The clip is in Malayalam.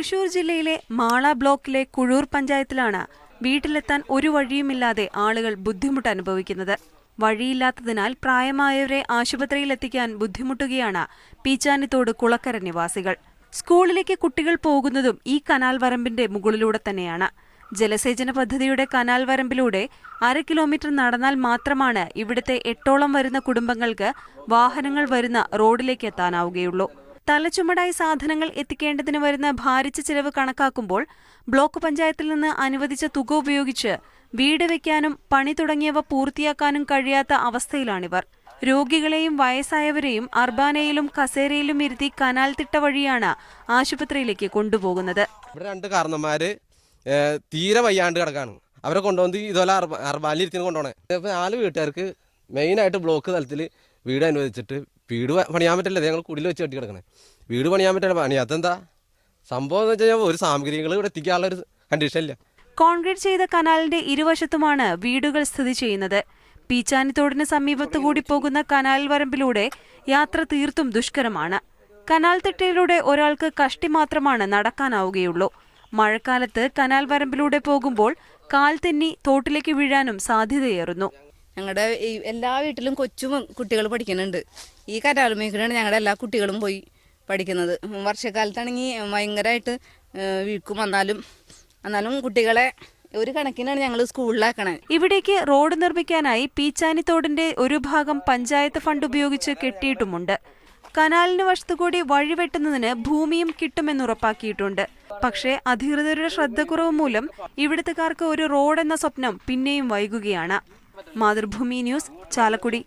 തൃശൂർ ജില്ലയിലെ മാള ബ്ലോക്കിലെ കുഴൂർ പഞ്ചായത്തിലാണ് വീട്ടിലെത്താൻ ഒരു വഴിയുമില്ലാതെ ആളുകൾ ബുദ്ധിമുട്ട് അനുഭവിക്കുന്നത് വഴിയില്ലാത്തതിനാൽ പ്രായമായവരെ ആശുപത്രിയിൽ എത്തിക്കാൻ ബുദ്ധിമുട്ടുകയാണ് പീച്ചാനിത്തോട് കുളക്കര നിവാസികൾ. സ്കൂളിലേക്ക് കുട്ടികൾ പോകുന്നതും ഈ കനാൽ വരമ്പിന്റെ മുകളിലൂടെ തന്നെയാണ്. ജലസേചന പദ്ധതിയുടെ കനാൽ വരമ്പിലൂടെ അര കിലോമീറ്റർ നടന്നാൽ മാത്രമാണ് ഇവിടുത്തെ എട്ടോളം വരുന്ന കുടുംബങ്ങൾക്ക് വാഹനങ്ങൾ വരുന്ന റോഡിലേക്ക് എത്താനാവുകയുള്ളൂ. തലച്ചുമടായി സാധനങ്ങൾ എത്തിക്കേണ്ടതിന് വരുന്ന ഭാരിച്ച ചിലവ് കണക്കാക്കുമ്പോൾ ബ്ലോക്ക് പഞ്ചായത്തിൽ നിന്ന് അനുവദിച്ച തുക ഉപയോഗിച്ച് വീട് വെക്കാനും പണി തുടങ്ങിയവ പൂർത്തിയാക്കാനും കഴിയാത്ത അവസ്ഥയിലാണിവർ. രോഗികളെയും വയസ്സായവരെയും അർബാനയിലും കസേരയിലും ഇരുത്തി കനാൽ തിട്ട വഴിയാണ് ആശുപത്രിയിലേക്ക് കൊണ്ടുപോകുന്നത്. ഇവിടെ രണ്ട് കാരണന്മാര് തീരെ വയ്യാണ്ട് കിടക്കാണ്. അവരെ കൊണ്ടുവന്ന് ഇതുപോലെ അർബാനിൽ ഇരുത്തി കൊണ്ടുപോകണേ നാല് വീട്ടുകാർക്ക് മെയിനായിട്ട് ബ്ലോക്ക് തലത്തിൽ വീട് അനുവദിച്ചിട്ട് വീട് പണിയാൻ പറ്റില്ല? ഞങ്ങൾ കുടിൽ വെച്ച് കെട്ടി കിടക്കണേ. വീട് പണിയാൻ പറ്റില്ല പണി അതെന്താ? സംഭവം എന്ന് വെച്ചാൽ ഒരു സാമഗ്രികൾ ഇവിടെ എത്തിക്കാനുള്ള ഒരു കണ്ടീഷൻ ഇല്ല. കോൺക്രീറ്റ് ചെയ്ത കനാലിന്റെ ഇരുവശത്തുമാണ് വീടുകൾ സ്ഥിതി ചെയ്യുന്നത്. പീച്ചാനിത്തോടിന് സമീപത്തു കൂടി പോകുന്ന കനാൽ വരമ്പിലൂടെ യാത്ര തീർത്തും ദുഷ്കരമാണ്. കനാൽ തിട്ടയിലൂടെ ഒരാൾക്ക് കഷ്ടി മാത്രമാണ് നടക്കാനാവുകയുള്ളൂ. മഴക്കാലത്ത് കനാൽ വരമ്പിലൂടെ പോകുമ്പോൾ കാൽ തെന്നി തോട്ടിലേക്ക് വീഴാനും സാധ്യതയേറുന്നു. ഞങ്ങളുടെ ഈ എല്ലാ വീട്ടിലും കൊച്ചും കുട്ടികൾ പഠിക്കുന്നുണ്ട്. ഈ കരാറുമേഖലയാണ് ഞങ്ങളുടെ എല്ലാ കുട്ടികളും പോയി പഠിക്കുന്നത്. വർഷക്കാലത്താണെങ്കിൽ ഭയങ്കരമായിട്ട് വീക്കും വന്നാലും. എന്നാലും കുട്ടികളെ ഒരു കണക്കിനാണ് ഞങ്ങൾ സ്കൂളിലാക്കണേ. ഇവിടേക്ക് റോഡ് നിർമ്മിക്കാനായി പീച്ചാനിത്തോടിന്റെ ഒരു ഭാഗം പഞ്ചായത്ത് ഫണ്ട് ഉപയോഗിച്ച് കെട്ടിയിട്ടുമുണ്ട്. കനാലിന് വശത്തുകൂടി വഴിവെട്ടുന്നതിന് ഭൂമിയും കിട്ടുമെന്നുറപ്പാക്കിയിട്ടുണ്ട് പക്ഷേ അധികൃതരുടെ ശ്രദ്ധക്കുറവ് മൂലം ഇവിടുത്തെക്കാർക്ക് ഒരു റോഡ് എന്ന സ്വപ്നം പിന്നെയും വൈകുകയാണ്. മാതൃഭൂമി ന്യൂസ് ചാലക്കുടി